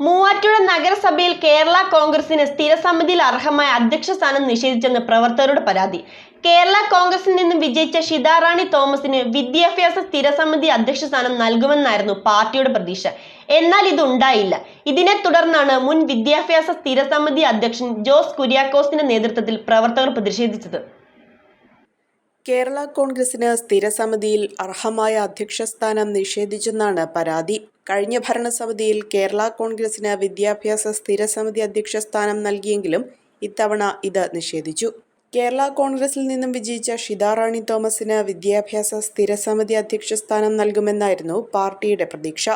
മൂവാറ്റുപുഴ നഗരസഭയിൽ കേരള കോൺഗ്രസിന് സ്ഥിരസമിതിയിൽ അർഹമായ അധ്യക്ഷ സ്ഥാനം നിഷേധിച്ചെന്ന് പ്രവർത്തകരുടെ പരാതി. കേരള കോൺഗ്രസിൽ നിന്നും വിജയിച്ച ഷിതാറാണി തോമസിന് വിദ്യാഭ്യാസ സ്ഥിരസമിതി അധ്യക്ഷ സ്ഥാനം നൽകുമെന്നായിരുന്നു പാർട്ടിയുടെ പ്രതീക്ഷ. എന്നാൽ ഇത് ഉണ്ടായില്ല ഇതിനെ തുടർന്നാണ് മുൻ വിദ്യാഭ്യാസ സ്ഥിരസമിതി അധ്യക്ഷൻ ജോസ് കുര്യാക്കോസിന്റെ നേതൃത്വത്തിൽ പ്രവർത്തകർ പ്രതിഷേധിച്ചത്. കേരള കോൺഗ്രസിന് സ്ഥിരസമിതിയിൽ അർഹമായ അധ്യക്ഷസ്ഥാനം നിഷേധിച്ചെന്നാണ് പരാതി. കഴിഞ്ഞ ഭരണസമിതിയിൽ കേരള കോൺഗ്രസിന് വിദ്യാഭ്യാസ സ്ഥിരസമിതി അധ്യക്ഷ സ്ഥാനം നൽകിയെങ്കിലും ഇത്തവണ ഇത് നിഷേധിച്ചു. കേരള കോൺഗ്രസിൽ നിന്നും വിജയിച്ച ഷിതാറാണി തോമസിന് വിദ്യാഭ്യാസ സ്ഥിരസമിതി അധ്യക്ഷ സ്ഥാനം നൽകുമെന്നായിരുന്നു പാർട്ടിയുടെ പ്രതീക്ഷ.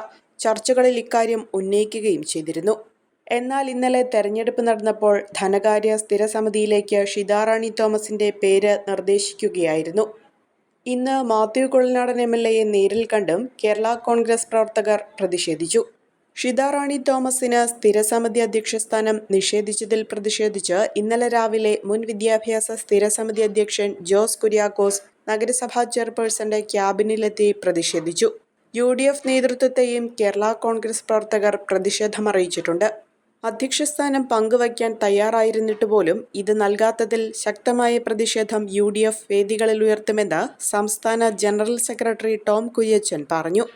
ചർച്ചകളിൽ ഇക്കാര്യം ഉന്നയിക്കുകയും ചെയ്തിരുന്നു. എന്നാൽ ഇന്നലെ തെരഞ്ഞെടുപ്പ് നടന്നപ്പോൾ ധനകാര്യ സ്ഥിരസമിതിയിലേക്ക് ഷിതാറാണി തോമസിന്റെ പേര് നിർദ്ദേശിക്കുകയായിരുന്നു. ഇന്ന് മാത്യു കൊള്ളനാടൻ എം എൽ എയെ നേരിൽ കണ്ടും കേരള കോൺഗ്രസ് പ്രവർത്തകർ പ്രതിഷേധിച്ചു. ഷിതാറാണി തോമസിന് സ്ഥിരസമിതി അധ്യക്ഷ സ്ഥാനം നിഷേധിച്ചതിൽ പ്രതിഷേധിച്ച് ഇന്നലെ രാവിലെ മുൻ വിദ്യാഭ്യാസ സ്ഥിരസമിതി അധ്യക്ഷൻ ജോസ് കുര്യാക്കോസ് നഗരസഭാ ചെയർപേഴ്സന്റെ ക്യാബിനിലെത്തി പ്രതിഷേധിച്ചു. യു ഡി എഫ് നേതൃത്വത്തെയും കേരള കോൺഗ്രസ് പ്രവർത്തകർ പ്രതിഷേധമറിയിച്ചിട്ടുണ്ട്. അധ്യക്ഷസ്ഥാനം പങ്കുവയ്ക്കാൻ തയ്യാറായിരുന്നിട്ട് പോലും ഇത് നൽകാത്തതിൽ ശക്തമായ പ്രതിഷേധം യു ഡി എഫ് വേദികളിൽ ഉയർത്തുമെന്ന് സംസ്ഥാന ജനറൽ സെക്രട്ടറി ടോം കുയ്യച്ചൻ പറഞ്ഞു